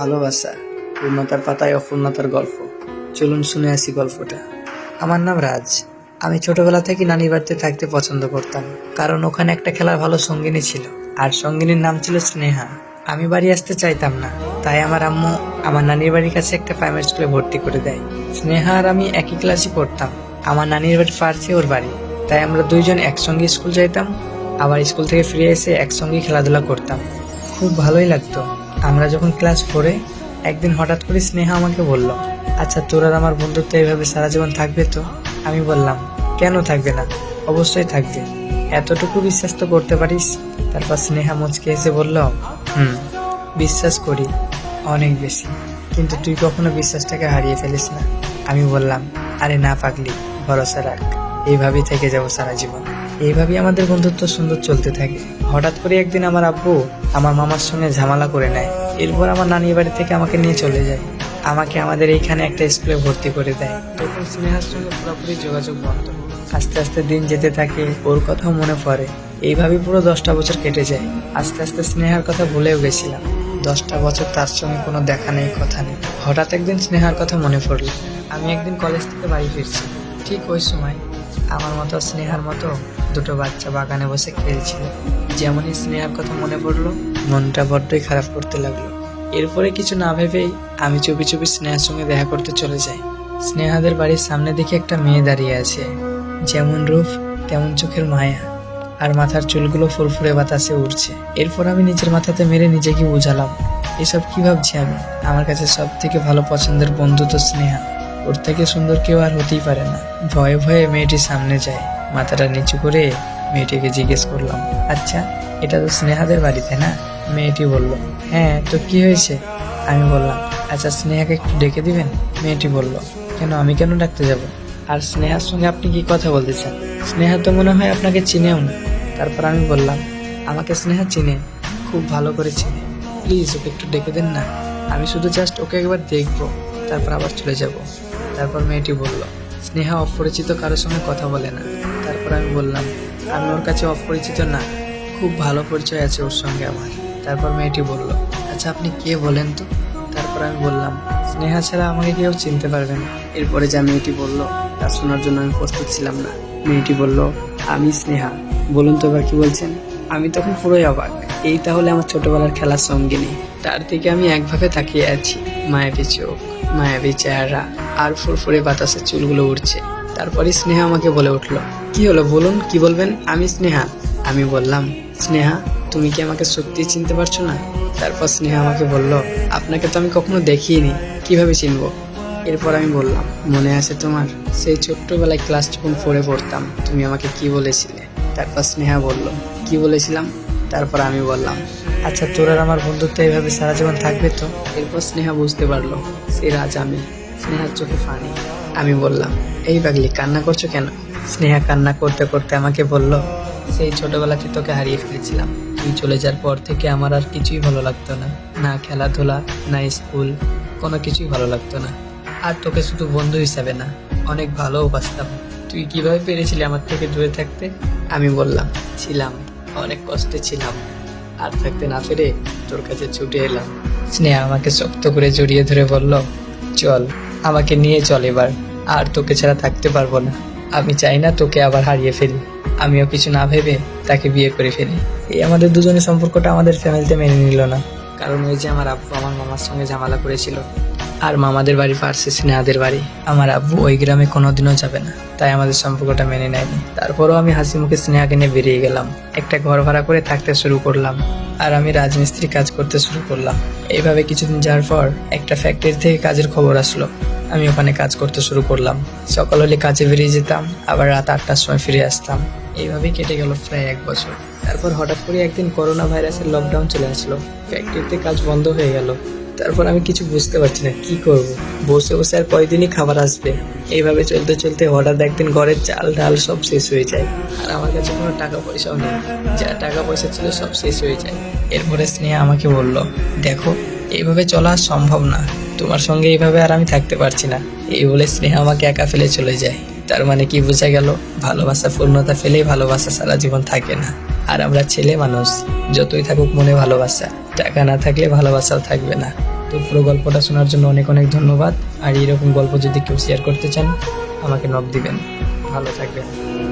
ভালোবাসা, পূর্ণতার পাতায় অপূর্ণতার গল্প। চলুন শুনে আসি গল্পটা। আমার নাম রাজ। আমি ছোটবেলা থেকে নানির বাড়িতে থাকতে পছন্দ করতাম, কারণ ওখানে একটা খেলার ভালো সঙ্গিনী ছিল, আর সঙ্গিনীর নাম ছিল স্নেহা। আমি বাড়ি আসতে চাইতাম না, তাই আমার আম্মু আমার নানির বাড়ির কাছে একটা প্রাইমারি স্কুলে ভর্তি করে দেয়। স্নেহা আর আমি একই ক্লাসে পড়তাম, আমার নানির বাড়ি পার্সে ওর বাড়ি। তাই আমরা দুইজন একসঙ্গে স্কুল যাইতাম, আবার স্কুল থেকে ফিরে এসে একসঙ্গে খেলাধুলা করতাম। খুব ভালোই লাগতো। আমরা যখন ক্লাস ফোরে একদিন হঠাৎ করে স্নেহা আমাকে বলল আচ্ছা তোর আর আমার বন্ধুত্ব এইভাবে সারা জীবন থাকবে তো? আমি বললাম, কেন থাকবে না? অবশ্যই থাকবে। এতটুকু বিশ্বাস তো করতে পারিস? তারপর স্নেহা মুচকে এসে বলল, হুম, বিশ্বাস করি, অনেক বেশি। কিন্তু তুই কখনো বিশ্বাসটাকে হারিয়ে ফেলিস না। আমি বললাম, আরে না পাগলি, ভরসা রাখ। এইভাবেই থেকে যাব সারা জীবন। এইভাবেই আমাদের বন্ধুত্ব সুন্দর চলতে থাকে। হঠাৎ করে একদিন আমার আব্বু আমার মামার সঙ্গে ঝামেলা করে নেয়। এরপর আমার নানির বাড়ি থেকে আমাকে নিয়ে চলে যায়। আমাকে আমাদের এইখানে একটা স্কুলে ভর্তি করে দেয়। তখন স্নেহার সঙ্গে পুরোপুরি যোগাযোগ বন্ধ। আস্তে আস্তে দিন যেতে থাকে, ওর কথাও মনে পড়ে। এইভাবে পুরো দশটা বছর কেটে যায়। আস্তে আস্তে স্নেহার কথা ভুলেও গেছিলাম। দশটা বছর তার সঙ্গে কোনো দেখা নেই, কথা নেই। হঠাৎ একদিন স্নেহার কথা মনে পড়ল। আমি একদিন কলেজ থেকে বাড়ি ফিরছি। ঠিক ওই সময় আমার মতো স্নেহার মতো দুটো বাচ্চা বাগানে বসে খেলছিল। যেমনই স্নেহার কথা মনে পড়ল, মনটা বড্ডই খারাপ করতে লাগল। এরপরে কিছু না ভেবেই আমি চুপি চুপি স্নেহার সঙ্গে দেখা করতে চলে যাই। স্নেহাদের বাড়ির সামনে দেখে একটা মেয়ে দাঁড়িয়ে আছে। যেমন রূপ, তেমন চোখের মায়া। আর মাথার চুলগুলো ফুরফুরে বাতাসে উঠছে এরপর আমি নিজের মাথাতে মেরে নিজেকে বুঝালাম, এসব কি ভাবছি আমি? আমার কাছে সব থেকে ভালো পছন্দের বন্ধু তো স্নেহা। ওর থেকে সুন্দর কেউ আর হতেই পারে না। ভয়ে ভয়ে মেয়েটি সামনে যায়। মাথাটা নিচু করে মেয়েটিকে জিজ্ঞেস করলাম আচ্ছা এটা তো স্নেহাদের বাড়িতে না? মেয়েটি বলল হ্যাঁ তো কি হয়েছে? আমি বললাম আচ্ছা স্নেহাকে একটু ডেকে দিবেন? মেয়েটি বলল, কেন, আমি কেন ডাকতে যাব? আর স্নেহার সঙ্গে আপনি কি কথা বলতে চান স্নেহা তো মনে হয় আপনাকে চিনেও না। তারপর আমি বললাম, আমাকে স্নেহা চিনে, খুব ভালো করে চিনে। প্লিজ ওকে একটু ডেকে দেন না। আমি শুধু জাস্ট ওকে একবার দেখব, তারপর আবার চলে যাব। তারপর মেয়েটি বলল, স্নেহা অপরিচিত কারোর সঙ্গে কথা বলে না। তারপর আমি বললাম, আমি ওর কাছে অপরিচিত না, খুব ভালো পরিচয় আছে ওর সঙ্গে আমার। তারপর মেয়েটি বলল আচ্ছা আপনি কে বলেন তো? তারপর আমি বললাম, স্নেহা ছাড়া আমাকে কেউ চিনতে পারবে না। এরপরে যা মেয়েটি বলল, তা শোনার জন্য আমি প্রস্তুত ছিলাম না। মেয়েটি বলল, আমি স্নেহা। বলুন তো এবার কি বলছেন? আমি তখন পুরোই অবাক। এই তাহলে আমার ছোটবেলার খেলার সঙ্গিনী। তার দিকে আমি একভাবে তাকিয়ে আছি। মায়াবী চোখ, মায়াবী চেহারা, আর ফুরফুরে বাতাসে চুলগুলো উঠছে তারপরে স্নেহা আমাকে বলে উঠল, কি হলো বলুন, কি বলবেন? আমি স্নেহা। আমি বললাম, স্নেহা, তুমি কি আমাকে সত্যি চিনতে পারছ না? তারপর স্নেহা আমাকে বলল, আপনাকে তো আমি কখনো দেখিনি, কীভাবে চিনবো? এরপর আমি বললাম, মনে আছে তোমার, সেই ছোট্টবেলায় ক্লাস যখন ফোরে পড়তাম, তুমি আমাকে কি বলেছিলে? তারপর স্নেহা বলল, কি বলেছিলাম? তারপর আমি বললাম আচ্ছা তোর আর আমার বন্ধুত্ব এইভাবে সারা জীবন থাকবে তো? এরপর স্নেহা বুঝতে পারল, সে রাজ আমি। স্নেহার চোখে ফানি আমি বললাম, এই পাগলি, কান্না করছ কেন? স্নেহা কান্না করতে করতে আমাকে বলল, সেই ছোটবেলাতে তোকে হারিয়ে ফেলেছিলাম। তুই চলে যাওয়ার পর থেকে আমার আর কিছুই ভালো লাগতো না। না খেলাধুলা, না স্কুল, কোনো কিছুই ভালো লাগতো না। আর তোকে শুধু বন্ধু হিসাবে না, অনেক ভালোও বাসতাম তুই কীভাবে পেরেছিলি আমার থেকে দূরে থাকতে? আমি বললাম, ছিলাম, অনেক কষ্টে ছিলাম। আর থাকতে না পেরে তোর কাছে ছুটে এলাম। স্নেহা আমাকে শক্ত করে জড়িয়ে ধরে বলল, চল আমাকে নিয়ে চল এবার। আর তোকে ছাড়া থাকতে পারব না। আমি চাই না তোকে আবার হারিয়ে ফেলি। আমিও কিছু না ভেবে তাকে বিয়ে করে ফেলি। এই আমাদের দুজনের সম্পর্কটা আমাদের ফ্যামিলিতে মেনে নিল না। কারণ ওই যে আমার আব্বু আমার মামার সঙ্গে ঝামেলা করেছিল। আর মামাদের বাড়ি পার্সে স্নেহাদের বাড়ি। আমার আব্বু ওই গ্রামে কোনোদিনও যাবে না। তাই আমাদের সম্পর্কটা মেনে নেয়নি। তারপরও আমি হাসি মুখে স্নেহাকে নিয়ে বেরিয়ে গেলাম। একটা ঘর ভাড়া করে থাকতে শুরু করলাম। আর আমি রাজমিস্ত্রি কাজ করতে শুরু করলাম। এইভাবে কিছুদিন যাওয়ার পর একটা ফ্যাক্টরি থেকে কাজের খবর আসলো। আমি ওখানে কাজ করতে শুরু করলাম। সকাল হলে কাজে বেরিয়ে যেতাম, আবার রাত আটটার সময় ফিরে আসতাম। এইভাবেই কেটে গেল প্রায় এক বছর। তারপর হঠাৎ করে একদিন করোনা ভাইরাসের লকডাউন চলে আসলো। ফ্যাক্টরিতে কাজ বন্ধ হয়ে গেল। তারপর আমি কিছু বুঝতে পারছি না, কি করব? বসে বসে আর কয়দিনই খাবার আসবে? এইভাবে চলতে চলতে হঠাৎ একদিন ঘরের চাল, ডাল সব শেষ হয়ে যায়। আর আমার কাছে কোনো টাকা পয়সাও নেই। যা টাকা পয়সা ছিল সব শেষ হয়ে যায়। এরপরে স্নেহা আমাকে বলল, দেখো, এইভাবে চলা সম্ভব না। তোমার সঙ্গে এইভাবে আর আমি থাকতে পারছি না। এই বলে স্নেহা আমাকে একা ফেলে চলে যায়। তার মানে কি বোঝা গেল? ভালোবাসা পূর্ণতা ফেলেই ভালোবাসা সারা জীবন থাকে না। আর আমরা ছেলে মানুষ, যতই থাকুক মনে ভালোবাসা। টাকা না থাকলে ভালোবাসাও থাকবে না। তো পুরো গল্পটা শোনার জন্য অনেক অনেক ধন্যবাদ। আর এরকম গল্প যদি কেউ শেয়ার করতে চান, আমাকে নক দিবেন। ভালো থাকবেন।